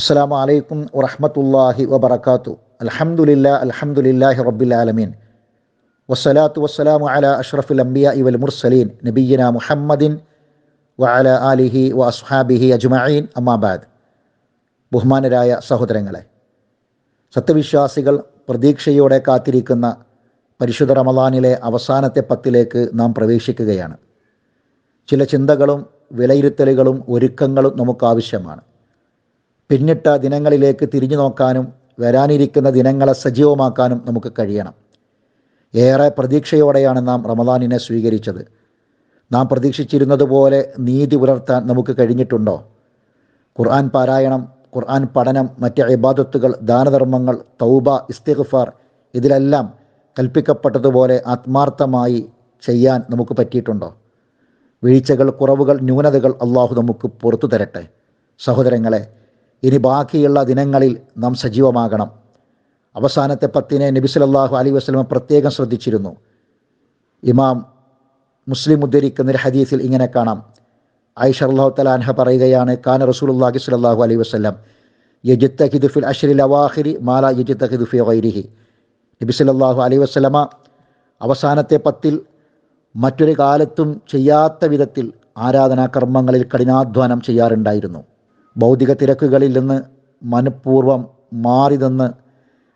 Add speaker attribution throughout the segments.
Speaker 1: അസ്സാം വലൈക്കും വറഹമത്തല്ലാഹി വബർക്കാത്തു അലഹമുല്ല അലഹമുല്ലാഹി റബ്ബിൽ ആലമീൻ. വസ്സലാത്തു വസ്സലാമു അല അഷ്റഫുൽ അംബിയ ഇവൽ മുർസലീൻ. നബീന മുഹമ്മദിൻ വഅല ആലിഹി വ അസ്ഹാബിഹി അജ്മഈൻ. അമ്മാബാദ് ബഹുമാനരായ സഹോദരങ്ങളെ സത്യവിശ്വാസികൾ പ്രതീക്ഷയോടെ കാത്തിരിക്കുന്ന പരിശുദ്ധ റമദാനിലെ അവസാനത്തെ പത്തിലേക്ക് നാം പ്രവേശിക്കുകയാണ്. ചില ചിന്തകളും വിലയിരുത്തലുകളും ഒരുക്കങ്ങളും നമുക്ക് ആവശ്യമാണ് പിന്നിട്ട ദിനങ്ങളിലേക്ക് തിരിഞ്ഞു നോക്കാനും വരാനിരിക്കുന്ന ദിനങ്ങളെ സജീവമാക്കാനും നമുക്ക് കഴിയണം. ഏറെ പ്രതീക്ഷയോടെയാണ് നാം റമദാനിനെ സ്വീകരിച്ചത്. നാം പ്രതീക്ഷിച്ചിരുന്നത് പോലെ നീതി പുലർത്താൻ നമുക്ക് കഴിഞ്ഞിട്ടുണ്ടോ? ഖുർആൻ പാരായണം ഖുർആൻ പഠനം മറ്റ് ഇബാദത്തുകൾ ദാനധർമ്മങ്ങൾ തൗബ ഇസ്തിഗ്ഫാർ ഇതിലെല്ലാം കൽപ്പിക്കപ്പെട്ടതുപോലെ ആത്മാർത്ഥമായി ചെയ്യാൻ നമുക്ക് പറ്റിയിട്ടുണ്ടോ? വീഴ്ചകൾ കുറവുകൾ ന്യൂനതകൾ അള്ളാഹു നമുക്ക് പുറത്തു തരട്ടെ. സഹോദരങ്ങളെ ഇനി ബാക്കിയുള്ള ദിനങ്ങളിൽ നാം സജീവമാകണം. അവസാനത്തെ പത്തിനെ നബി സല്ലല്ലാഹു അലൈഹി വസല്ലം പ്രത്യേകം ശ്രദ്ധിച്ചിരുന്നു. ഇമാം മുസ്ലിം ഉദ്ധരിക്കുന്ന ഒരു ഹദീസിൽ ഇങ്ങനെ കാണാം. ആയിഷ അള്ളാഹു തലാൻഹ പറയുകയാണ് കാന റസൂലുള്ളാഹി സ്വല്ലാഹു അലൈഹി വസ്ലം യജിത്ത ഹിദുഫിൽ അഷ്റിൽ അവാഹിരി മാല യജിത്ത ഹിദുഫി വൈരിഹി നബി സല്ലല്ലാഹു അലൈഹി വസ്ലമ അവസാനത്തെ പത്തിൽ മറ്റൊരു കാലത്തും ചെയ്യാത്ത വിധത്തിൽ ആരാധനാ കർമ്മങ്ങളിൽ കഠിനാധ്വാനം ചെയ്യാറുണ്ടായിരുന്നു. ഭൗതിക തിരക്കുകളിൽ നിന്ന് മനഃപൂർവം മാറി നിന്ന്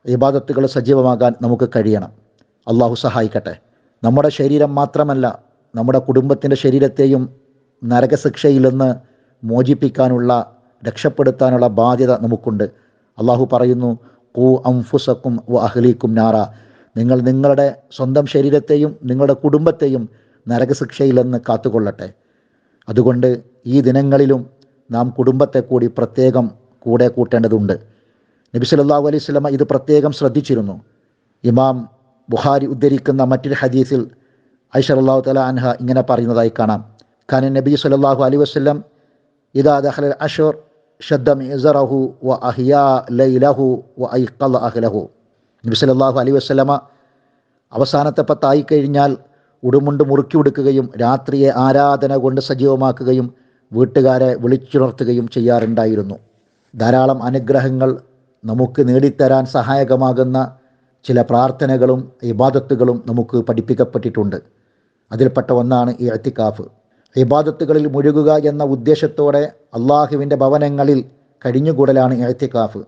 Speaker 1: ഇബാദത്തുകൾ സജീവമാകാൻ നമുക്ക് കഴിയണം. അള്ളാഹു സഹായിക്കട്ടെ. നമ്മുടെ ശരീരം മാത്രമല്ല നമ്മുടെ കുടുംബത്തിന്റെ ശരീരത്തെയും നരകശിക്ഷയിൽ നിന്ന് മോചിപ്പിക്കാനുള്ള രക്ഷപ്പെടുത്താനുള്ള ബാധ്യത നമുക്കുണ്ട്. അള്ളാഹു പറയുന്നു കൂ അംഫുസക്കും അഹ്ലീക്കും നാറ. നിങ്ങൾ നിങ്ങളുടെ സ്വന്തം ശരീരത്തെയും നിങ്ങളുടെ കുടുംബത്തെയും നരകശിക്ഷയിൽ നിന്ന് കാത്തുകൊള്ളട്ടെ. അതുകൊണ്ട് ഈ ദിനങ്ങളിലും നാം കുടുംബത്തെ കൂടി പ്രത്യേകം കൂടെ കൂട്ടേണ്ടതുണ്ട്. നബി സല്ലല്ലാഹു അലൈഹി സ്വലമ ഇത് പ്രത്യേകം ശ്രദ്ധിച്ചിരുന്നു. ഇമാം ബുഹാരി ഉദ്ധരിക്കുന്ന മറ്റൊരു ഹദീസിൽ ഐഷ അള്ളാഹു തല അൻഹ ഇങ്ങനെ പറയുന്നതായി കാണാം. ഖാനൻ നബി സല്ലല്ലാഹു അലൈഹി വസ്ലം ഇതാ ദഖല അഷോർ ഷദ്ദം ഇസറഹു വ അഹിയാ ലൈലഹു വ ഐഖല അഹ്ലഹു നബി സല്ലല്ലാഹു അലൈഹി വസ്ലമ അവസാനത്തെ പത്തായി കഴിഞ്ഞാൽ ഉടുമുണ്ട് മുറുക്കി ഉടുക്കുകയും രാത്രിയെ ആരാധന കൊണ്ട് സജീവമാക്കുകയും വീട്ടുകാരെ വിളിച്ചുണർത്തുകയും ചെയ്യാറുണ്ടായിരുന്നു. ധാരാളം അനുഗ്രഹങ്ങൾ നമുക്ക് നേടിത്തരാൻ സഹായകമാകുന്ന ചില പ്രാർത്ഥനകളും ഇബാദത്തുകളും നമുക്ക് പഠിപ്പിക്കപ്പെട്ടിട്ടുണ്ട്. അതിൽപ്പെട്ട ഒന്നാണ് ഈ എത്തിക്കാഫ്. ഇബാദത്തുകളിൽ മുഴുകുക എന്ന ഉദ്ദേശത്തോടെ അള്ളാഹുവിന്റെ ഭവനങ്ങളിൽ കഴിഞ്ഞുകൂടലാണ് മുൻ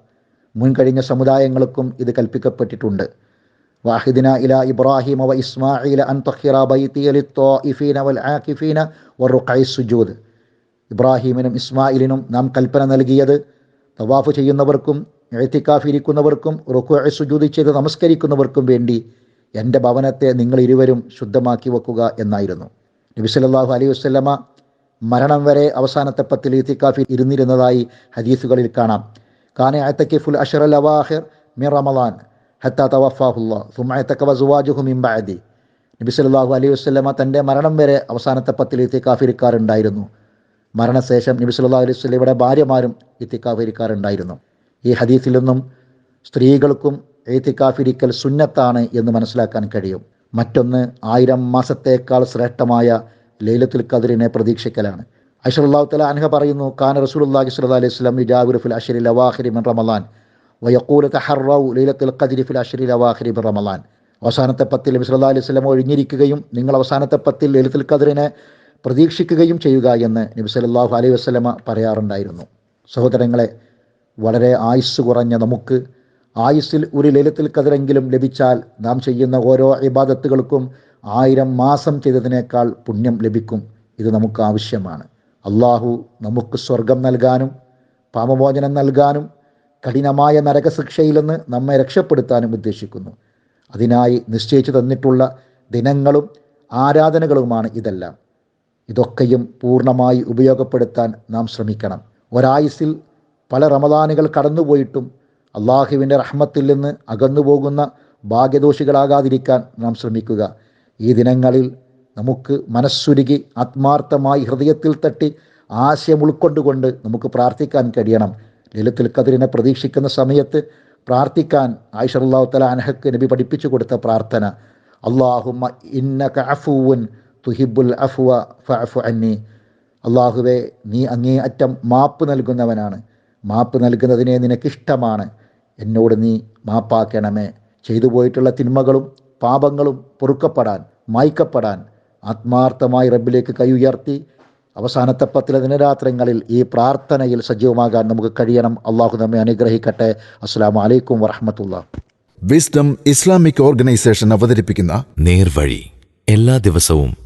Speaker 1: മുൻകഴിഞ്ഞ സമുദായങ്ങൾക്കും ഇത് കൽപ്പിക്കപ്പെട്ടിട്ടുണ്ട്. വാഹിദിന ഇല ഇബ്രാഹിം വ ഇസ്മാഇല അൻ തഖിറ ബൈതി ലിത്വാഇഫീന വൽ ആകിഫീന വറുഖൈ സുജൂദ്. ഇബ്രാഹിമിനും ഇസ്മായിലിനും നാം കൽപ്പന നൽകിയത്. തവാഫ് ചെയ്യുന്നവർക്കും എഴുത്തിക്കാഫിരിക്കുന്നവർക്കും റുക്കു സുജൂതി ചെയ്ത് നമസ്കരിക്കുന്നവർക്കും വേണ്ടി എന്റെ ഭവനത്തെ നിങ്ങൾ ഇരുവരും ശുദ്ധമാക്കി വെക്കുക എന്നായിരുന്നു. നബി സല്ലല്ലാഹു അലൈഹി വസല്ലമ മരണം വരെ അവസാനത്തെ പത്തിൽ ഇത്തിക്കാഫി ഇരുന്നിരുന്നതായി ഹദീസുകളിൽ കാണാം. കാനെ അത്തക്കിഫുൽ അഷറൽ അവാഹിർ മിർ റമദാൻ ഹത്ത തവഫാഹുല്ലാ സുമഅത്തക വസുവാജുഹു മിൻ ബഅദി. നബി സല്ലല്ലാഹു അലൈഹി വസല്ലമ തന്റെ മരണം വരെ അവസാനത്തെ പത്തിൽ ഇത്തിക്കാഫ് ഇരിക്കാറുണ്ടായിരുന്നു മരണശേഷം നബി സല്ലല്ലാഹു അലൈഹി വസല്ലമയുടെ ഭാര്യമാരും ഇത്തിക്കാഫിരിക്കാറുണ്ടായിരുന്നു ഈ ഹദീസിൽ നിന്നും സ്ത്രീകൾക്കും ഏത്തിക്കാഫിരിക്കൽ സുന്നത്താണ് എന്ന് മനസ്സിലാക്കാൻ കഴിയും. മറ്റൊന്ന് ആയിരം മാസത്തേക്കാൾ ശ്രേഷ്ഠമായ ലൈലത്തുൽ ഖദറിനെ പ്രതീക്ഷിക്കലാണ്. അഷറുല്ലാഹു തല അൻഹ പറയുന്നു ഖാൻ റസൂലുള്ളാഹി സ്വല്ലല്ലാഹു അലൈഹി യുജാവിറു ഫിൽ അശ്റിൽ അവാഖിരി മിൻ റമലാൻ വയക്കൂല തഹറൗ ലൈലത്തുൽ ഖദ്രി ഫിൽ അശ്റിൽ ലവാഹിരി മിൻ റമലാൻ അവസാനത്തെ പത്തിൽ നബി സല്ലാ അലൈഹി സ്വലം ഒഴിഞ്ഞിരിക്കുകയും നിങ്ങൾ അവസാനത്തെ പത്തിൽ ലൈലത്തുൽ ഖദറിനെ പ്രതീക്ഷിക്കുകയും ചെയ്യുക എന്ന് നബി സല്ലല്ലാഹു അലൈഹി വസ്ലമ പറയാറുണ്ടായിരുന്നു. സഹോദരങ്ങളെ വളരെ ആയുസ് കുറഞ്ഞ നമുക്ക് ആയുസ്സിൽ ഒരു ലലിത്തിൽ കതിരെങ്കിലും ലഭിച്ചാൽ നാം ചെയ്യുന്ന ഓരോ ഇബാദത്തുകൾക്കും ആയിരം മാസം ചെയ്തതിനേക്കാൾ പുണ്യം ലഭിക്കും. ഇത് നമുക്ക് ആവശ്യമാണ്. അള്ളാഹു നമുക്ക് സ്വർഗം നൽകാനും പാപമോചനം നൽകാനും കഠിനമായ നരകശിക്ഷയിൽ നിന്ന് നമ്മെ രക്ഷപ്പെടുത്താനും ഉദ്ദേശിക്കുന്നു. അതിനായി നിശ്ചയിച്ചു തന്നിട്ടുള്ള ദിനങ്ങളും ആരാധനകളുമാണ് ഇതെല്ലാം. ഇതൊക്കെയും പൂർണമായി ഉപയോഗപ്പെടുത്താൻ നാം ശ്രമിക്കണം. ഒരായുസിൽ പല റമദാനുകൾ കടന്നുപോയിട്ടും അള്ളാഹുവിന്റെ റഹ്മത്തിൽ നിന്ന് അകന്നു പോകുന്ന ഭാഗ്യദോഷികളാകാതിരിക്കാൻ നാം ശ്രമിക്കുക. ഈ ദിനങ്ങളിൽ നമുക്ക് മനസ്സുരുകി ആത്മാർത്ഥമായി ഹൃദയത്തിൽ തട്ടി ആശയം ഉൾക്കൊണ്ടുകൊണ്ട് നമുക്ക് പ്രാർത്ഥിക്കാൻ കഴിയണം. ലലിത്തുൽ കതിരിനെ പ്രതീക്ഷിക്കുന്ന സമയത്ത് പ്രാർത്ഥിക്കാൻ ആയിഷ അനഹക്ക് നബി പഠിപ്പിച്ചു കൊടുത്ത പ്രാർത്ഥന. അള്ളാഹുമ്മ ഇന്നക അഫുവൻ തുഹിബുൽ അഫുവ ഫഅഫു അന്നി. അള്ളാഹുവെ നീ അങ്ങേ അറ്റം മാപ്പ് നൽകുന്നവനാണ്. മാപ്പ് നൽകുന്നതിനെ നിനക്കിഷ്ടമാണ്. എന്നോട് നീ മാപ്പാക്കണമേ. ചെയ്തു പോയിട്ടുള്ള തിന്മകളും പാപങ്ങളും പൊറുക്കപ്പെടാൻ മായ്ക്കപ്പെടാൻ ആത്മാർത്ഥമായി റബ്ബിലേക്ക് കൈ ഉയർത്തി അവസാനത്തെ പത്തിലെ ദിനരാത്രങ്ങളിൽ ഈ പ്രാർത്ഥനയിൽ സജീവമാകാൻ നമുക്ക് കഴിയണം. അള്ളാഹു നമ്മെ അനുഗ്രഹിക്കട്ടെ. അസ്സാം വലൈക്കും വറഹമത്തുള്ള.
Speaker 2: വിസ്ഡം ഇസ്ലാമിക് ഓർഗനൈസേഷൻ അവതരിപ്പിക്കുന്ന
Speaker 3: നേർവഴി എല്ലാ ദിവസവും